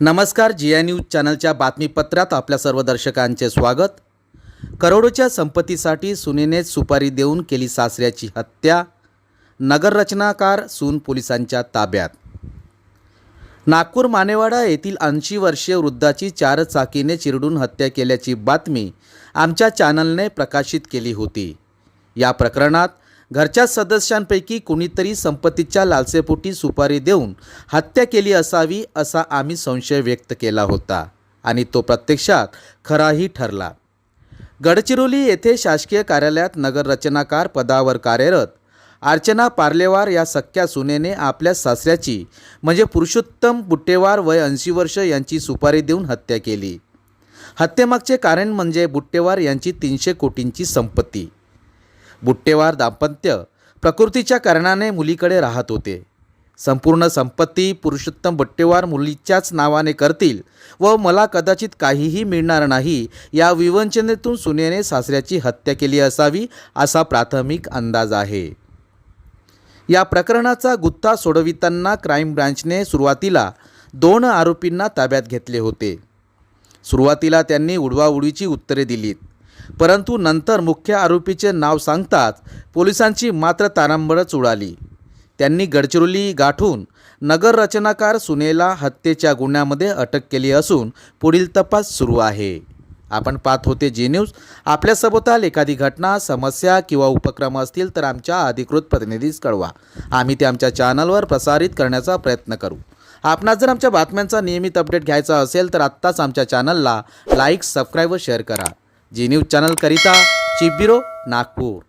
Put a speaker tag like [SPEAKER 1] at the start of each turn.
[SPEAKER 1] नमस्कार जी I news चॅनलच्या बातमीपत्रात आपल्या सर्व दर्शकांचे स्वागत. करोडोच्या संपत्तीसाठी सुनेनेच सुपारी देऊन केली सासऱ्याची हत्या. नगररचनाकार सून पोलिसांच्या ताब्यात. नागपूर मानेवाडा येथील ऐंशी वर्षीय वृद्धाची चार चाकीने चिरडून हत्या केल्याची बातमी आमच्या चॅनलने प्रकाशित केली होती. या प्रकरणात घरच्या सदस्यांपैकी कुणीतरी संपत्तीच्या लालसेपोटी सुपारी देऊन हत्या केली असावी असा आम्ही संशय व्यक्त केला होता आणि तो प्रत्यक्षात खराही ठरला. गडचिरोली येथे शासकीय कार्यालयात नगररचनाकार पदावर कार्यरत अर्चना पार्लेवार या सख्या सुनेने आपल्या सासऱ्याची म्हणजे पुरुषोत्तम बुट्टेवार वय ऐंशी वर्ष यांची सुपारी देऊन हत्या केली. हत्येमागचे कारण म्हणजे बुट्टेवार यांची तीनशे कोटींची संपत्ती. बुट्टेवार दाम्पत्य प्रकृतीच्या कारणाने मुलीकडे राहत होते. संपूर्ण संपत्ती पुरुषोत्तम बुट्टेवार मुलीच्याच नावाने करतील व मला कदाचित काहीही मिळणार नाही या विवंचनेतून सुनेने सासऱ्याची हत्या केली असावी असा प्राथमिक अंदाज आहे. या प्रकरणाचा गुत्ता सोडविताना क्राईम ब्रांचने सुरुवातीला दोन आरोपींना ताब्यात घेतले होते. सुरुवातीला त्यांनी उडवाउडवीची उत्तरे दिलीत. परंतु नंतर मुख्य आरोपीचे नाव सांगताच पोलिसांची मात्र तारांबळच उडाली. त्यांनी गडचिरोली गाठून नगररचनाकार सुनेला हत्येच्या गुन्ह्यामध्ये अटक केली असून पुढील तपास सुरू आहे. आपण पाहत होते जी न्यूज आपल्यासोबताल एखादी घटना समस्या किंवा उपक्रम असतील तर आमच्या अधिकृत प्रतिनिधीस कळवा. आम्ही ते आमच्या चॅनलवर प्रसारित करण्याचा प्रयत्न करू. आपणास जर आमच्या बातम्यांचा नियमित अपडेट घ्यायचा असेल तर आत्ताच आमच्या चॅनलला लाईक सबस्क्राईब व शेअर करा. जी न्यूज चॅनलकरिता चिबिरो नागपूर।